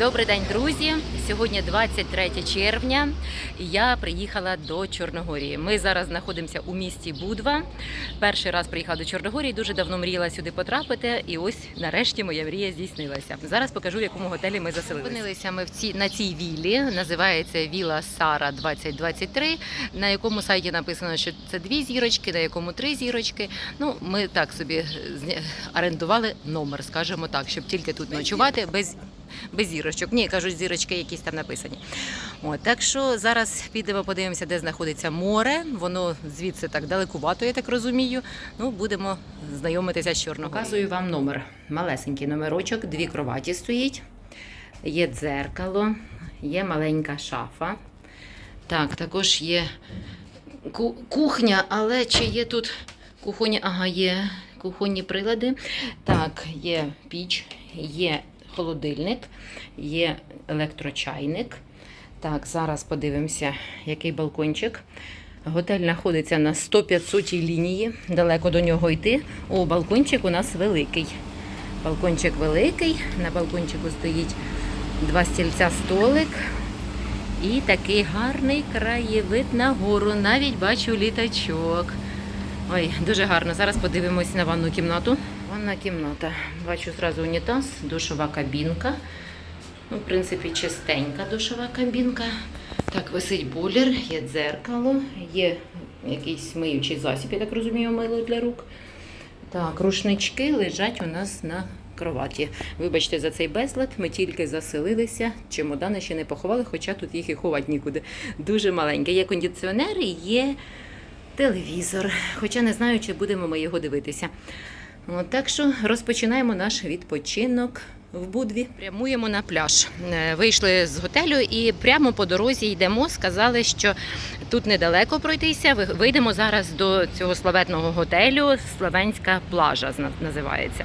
Добрий день, друзі! Сьогодні 23 червня. Я приїхала до Чорногорії. Ми зараз знаходимося у місті Будва. Перший раз приїхала до Чорногорії. Дуже давно мріяла сюди потрапити. І ось нарешті моя мрія здійснилася. Зараз покажу, в якому готелі ми заселилися. Опинилися ми в цій на цій віллі. Називається Віла Сара 2023, на якому сайті написано, що це дві зірочки, на якому три зірочки. Ну, ми так собі орендували номер, скажімо так, щоб тільки тут ночувати без без зірочок. Ні, кажуть, зірочки якісь там написані. От, так що зараз підемо, подивимося, де знаходиться море. Воно звідси так далекувато, я так розумію. Ну, будемо знайомитися з Чорного. Показую вам номер. Малесенький номерочок, дві кроваті стоїть. Є дзеркало, є маленька шафа. Так, також є кухня, але чи є тут кухонні? Ага, є кухонні прилади. Так, є піч, є холодильник, є електрочайник. Так, зараз подивимося, який балкончик. Готель знаходиться на 100-500 лінії. Далеко до нього йти. О, балкончик у нас великий. Балкончик великий. На балкончику стоїть два стільця столик. І такий гарний краєвид на гору. Навіть бачу літачок. Ой, дуже гарно. Зараз подивимось на ванну кімнату. Ванна кімната. Бачу зразу унітаз, душова кабінка. Ну, в принципі, чистенька душова кабінка. Так, висить бойлер, є дзеркало, є якийсь миючий засіб, я так розумію, мило для рук. Так, рушнички лежать у нас на кроваті. Вибачте за цей безлад, ми тільки заселилися, чемодани ще не поховали, хоча тут їх і ховати нікуди. Дуже маленьке. Є кондиціонер і є телевізор. Хоча не знаю, чи будемо ми його дивитися. От, так що розпочинаємо наш відпочинок в Будві. Прямуємо на пляж. Е, Вийшли з готелю і прямо по дорозі йдемо. Сказали, що тут недалеко пройтися. Вийдемо зараз до цього славетного готелю. Словенська плажа називається.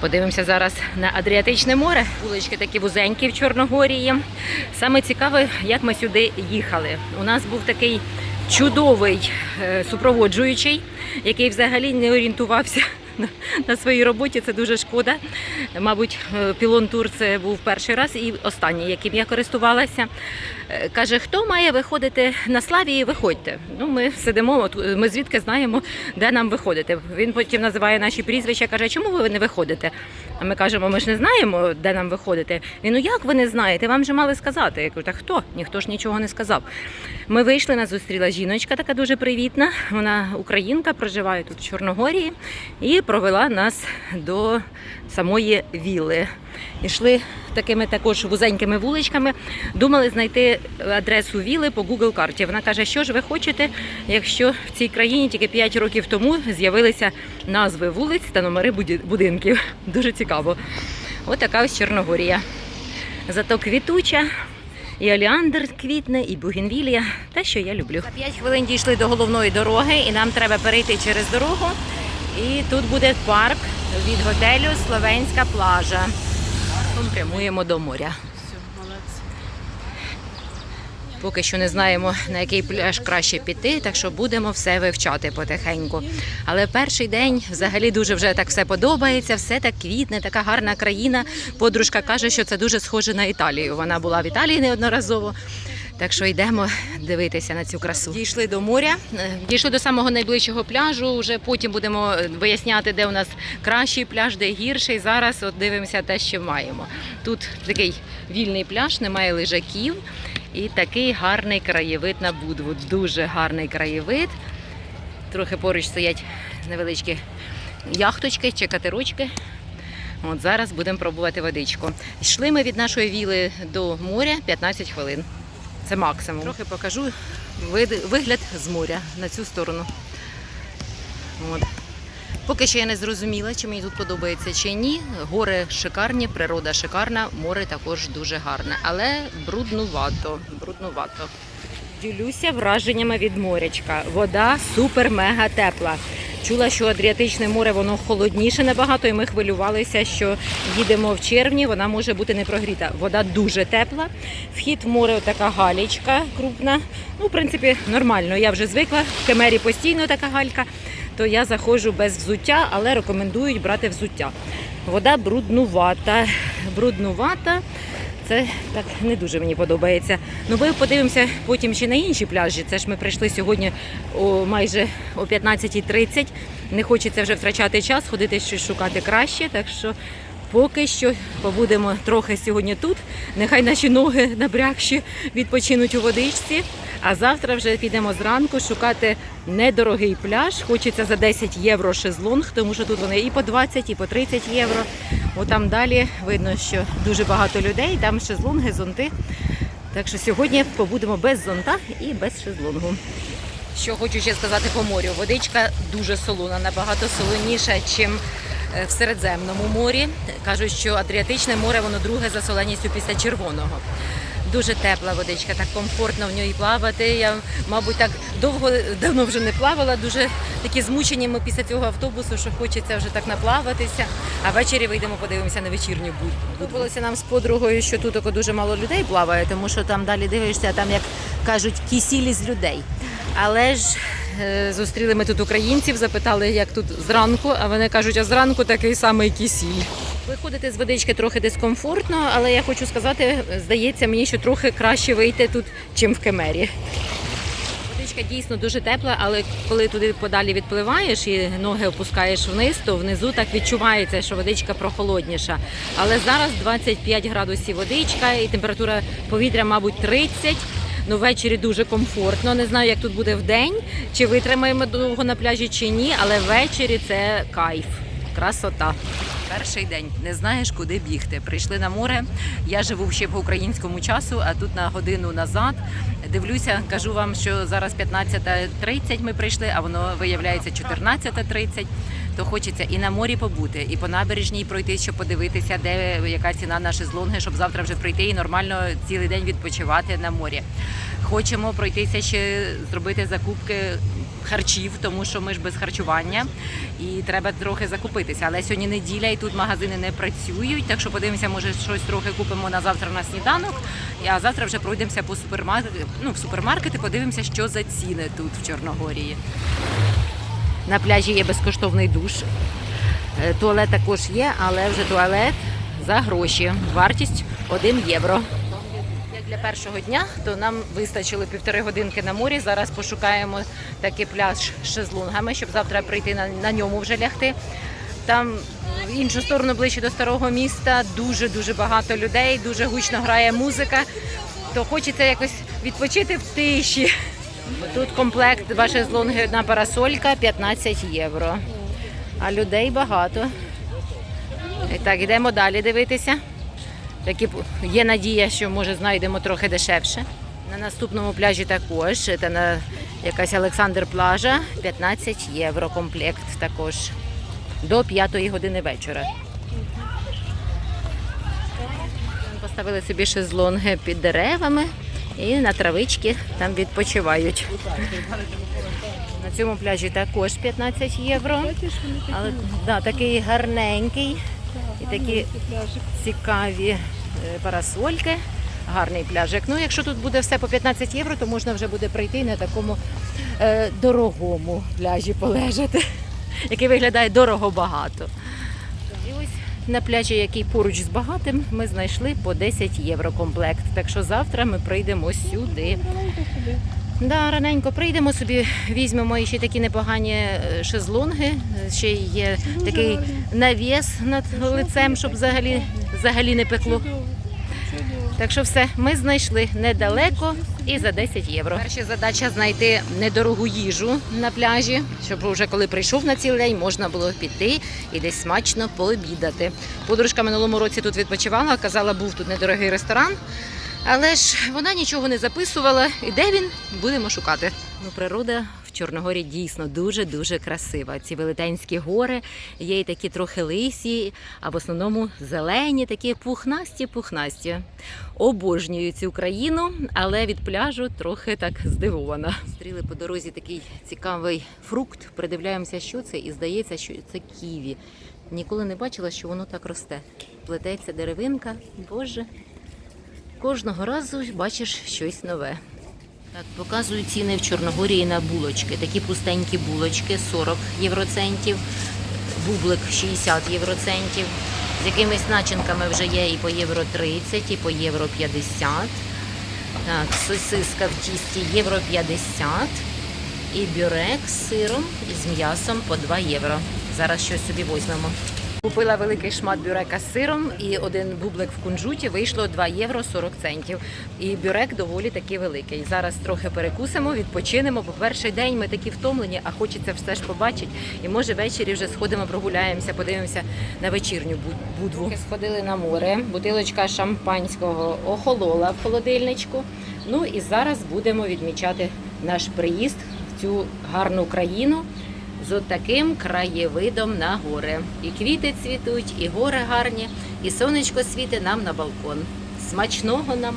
Подивимося зараз на Адріатичне море. Вулички такі вузенькі в Чорногорії. Саме цікаве, як ми сюди їхали. У нас був такий чудовий е, супроводжуючий, який взагалі не орієнтувався на, своїй роботі. Це дуже шкода. Мабуть, е, пілон тур це був перший раз і останній, яким я користувалася. Е, Каже, хто має виходити на славі, виходьте. Ну, ми сидимо, е, ми звідки знаємо, де нам виходити. Він потім називає наші прізвища, каже, чому ви не виходите? А ми кажемо, ми ж не знаємо, де нам виходити. Він, ну як ви не знаєте? Вам же мали сказати. Я кажу, та хто? Ніхто ж нічого не сказав. Ми вийшли, нас зустріла жіночка, така дуже привітна. Вона українка, проживає тут в Чорногорії, і провела нас до самої віли. Ішли такими також вузенькими вуличками. Думали знайти адресу віли по Google карті. Вона каже, що ж ви хочете, якщо в цій країні тільки 5 років тому з'явилися назви вулиць та номери будинків. Дуже цікаво. Ось така ось Чорногорія. Зато квітуча. І оліандр квітне, і бугенвілія, те, що я люблю. За 5 хвилин дійшли до головної дороги, і нам треба перейти через дорогу. І тут буде парк від готелю Словенська плажа. Прямуємо до моря. Поки що не знаємо, на який пляж краще піти, так що будемо все вивчати потихеньку. Але перший день взагалі дуже вже так все подобається, все так квітне, така гарна країна. Подружка каже, що це дуже схоже на Італію. Вона була в Італії неодноразово. Так що йдемо дивитися на цю красу. Дійшли до моря, е, дійшли до самого найближчого пляжу. Вже потім будемо е, виясняти, де у нас кращий пляж, де гірший. Зараз от дивимося те, що маємо. Тут такий вільний пляж, немає лежаків. І такий гарний краєвид на Будву. Дуже гарний краєвид. Трохи поруч стоять невеличкі яхточки чи катерочки. От зараз будемо пробувати водичку. Йшли ми від нашої віли до моря 15 хвилин. Це максимум. Трохи покажу вигляд з моря на цю сторону. От. Поки що я не зрозуміла, чи мені тут подобається чи ні. Гори шикарні, природа шикарна, море також дуже гарне, але бруднувато. бруднувато. Ділюся враженнями від морячка. Вода супер-мега тепла. Чула, що Адріатичне море воно холодніше набагато, і ми хвилювалися, що їдемо в червні, вона може бути не прогріта. Вода дуже тепла. Вхід в море така галічка крупна. Ну, в принципі, нормально. Я вже звикла. В кемері постійно така галька, то я заходжу без взуття, але рекомендують брати взуття. Вода бруднувата. Бруднувата. Це так не дуже мені подобається. Ну ми подивимося потім ще на інші пляжі. Це ж ми прийшли сьогодні о майже о 15.30. Не хочеться вже втрачати час, ходити щось шукати краще. Так що поки що побудемо трохи сьогодні тут. Нехай наші ноги набрякші відпочинуть у водичці. А завтра вже підемо зранку шукати недорогий пляж. Хочеться за 10 євро шезлонг, тому що тут вони і по 20, і по 30 євро. О, там далі видно, що дуже багато людей, там шезлонги, зонти. Так що сьогодні побудемо без зонта і без шезлонгу. Що хочу ще сказати по морю. Водичка дуже солона, набагато солоніша, ніж в Середземному морі. Кажуть, що Адріатичне море воно друге за соленістю після червоного. Дуже тепла водичка, так комфортно в ній плавати. Я, мабуть, так довго давно вже не плавала. Дуже такі змучені ми після цього автобусу, що хочеться вже так наплаватися. А ввечері вийдемо, подивимося на вечірню будь. Подобалося нам з подругою, що тут тако дуже мало людей плаває, тому що там далі дивишся, там як кажуть, кисілі з людей. Але ж е, зустріли ми тут українців, запитали, як тут зранку, а вони кажуть, а зранку такий самий кисіль. Виходити з водички трохи дискомфортно, але я хочу сказати, здається мені, що трохи краще вийти тут, чим в Кемері. Водичка дійсно дуже тепла, але коли туди подалі відпливаєш і ноги опускаєш вниз, то внизу так відчувається, що водичка прохолодніша. Але зараз 25 градусів водичка і температура повітря, мабуть, 30. Ну, ввечері дуже комфортно. Не знаю, як тут буде в день, чи витримаємо довго на пляжі, чи ні, але ввечері це кайф, красота. Перший день не знаєш, куди бігти. Прийшли на море. Я живу ще по українському часу, а тут на годину назад. Дивлюся, кажу вам, що зараз 15.30 ми прийшли, а воно виявляється 14.30. То хочеться і на морі побути, і по набережній пройти, щоб подивитися, де яка ціна на шезлонги, щоб завтра вже прийти і нормально цілий день відпочивати на морі. Хочемо пройтися ще зробити закупки харчів, тому що ми ж без харчування і треба трохи закупитися. Але сьогодні неділя і тут магазини не працюють. Так що подивимося, може щось трохи купимо на завтра на сніданок. А завтра вже пройдемося по супермаркети. Ну в супермаркети, подивимося, що за ціни тут в Чорногорії. На пляжі є безкоштовний душ. Е, Туалет також є, але вже туалет за гроші. Вартість 1 євро. Як для першого дня, то нам вистачило півтори годинки на морі. Зараз пошукаємо такий пляж з шезлунгами, щоб завтра прийти на, на ньому вже лягти. Там в іншу сторону ближче до старого міста дуже дуже багато людей, дуже гучно грає музика. То хочеться якось відпочити в тиші. Тут комплект два шезлонги, одна парасолька 15 євро. А людей багато. Так, йдемо далі дивитися. Такі є надія, що може знайдемо трохи дешевше. На наступному пляжі також. Це на якась Олександр плажа 15 євро комплект також. До 5 години вечора. Поставили собі шезлонги під деревами і на травички там відпочивають. На цьому пляжі також 15 євро. Але да, такий гарненький і такі цікаві е, парасольки. Гарний пляжик. Ну, якщо тут буде все по 15 євро, то можна вже буде прийти на такому е, дорогому пляжі полежати, який виглядає дорого багато. На пляжі, який поруч з багатим, ми знайшли по 10 євро комплект. Так що завтра ми прийдемо сюди. Да, раненько прийдемо собі, візьмемо ще такі непогані е, шезлонги. Ще є такий навіс над лицем, щоб взагалі, взагалі не пекло. Так що все, ми знайшли недалеко і за 10 євро. Перша задача знайти недорогу їжу на пляжі, щоб вже коли прийшов на цілий день, можна було піти і десь смачно пообідати. Подружка минулому році тут відпочивала, казала, був тут недорогий ресторан. Але ж вона нічого не записувала. І де він будемо шукати. Ну, природа Чорногорі дійсно дуже дуже красива. Ці велетенські гори є і такі трохи лисі, а в основному зелені, такі пухнасті, пухнасті. Обожнюю цю країну, але від пляжу трохи так здивована. Стріли по дорозі такий цікавий фрукт. Придивляємося, що це, і здається, що це ківі. Ніколи не бачила, що воно так росте. Плететься деревинка. Боже, Кожного разу бачиш щось нове. Так, показую ціни в Чорногорії на булочки. Такі пустенькі булочки 40 євроцентів, бублик 60 євроцентів, З якимись начинками вже є і по євро 30, і по євро 50. Так, сосиска в тісті євро 50. І бюрек з сиром і з м'ясом по 2 євро. Зараз щось собі візьмемо. Купила великий шмат бюрека з сиром і один бублик в кунжуті вийшло 2 євро 40 центів. І бюрек доволі таки великий. Зараз трохи перекусимо, відпочинемо. Бо перший день ми такі втомлені, а хочеться все ж побачити. І може ввечері вже сходимо, прогуляємося, подивимося на вечірню буд- будву. Сходили на море, бутилочка шампанського охолола в холодильничку. Ну і зараз будемо відмічати наш приїзд в цю гарну країну з отаким краєвидом на гори. І квіти цвітуть, і гори гарні, і сонечко світить нам на балкон. Смачного нам!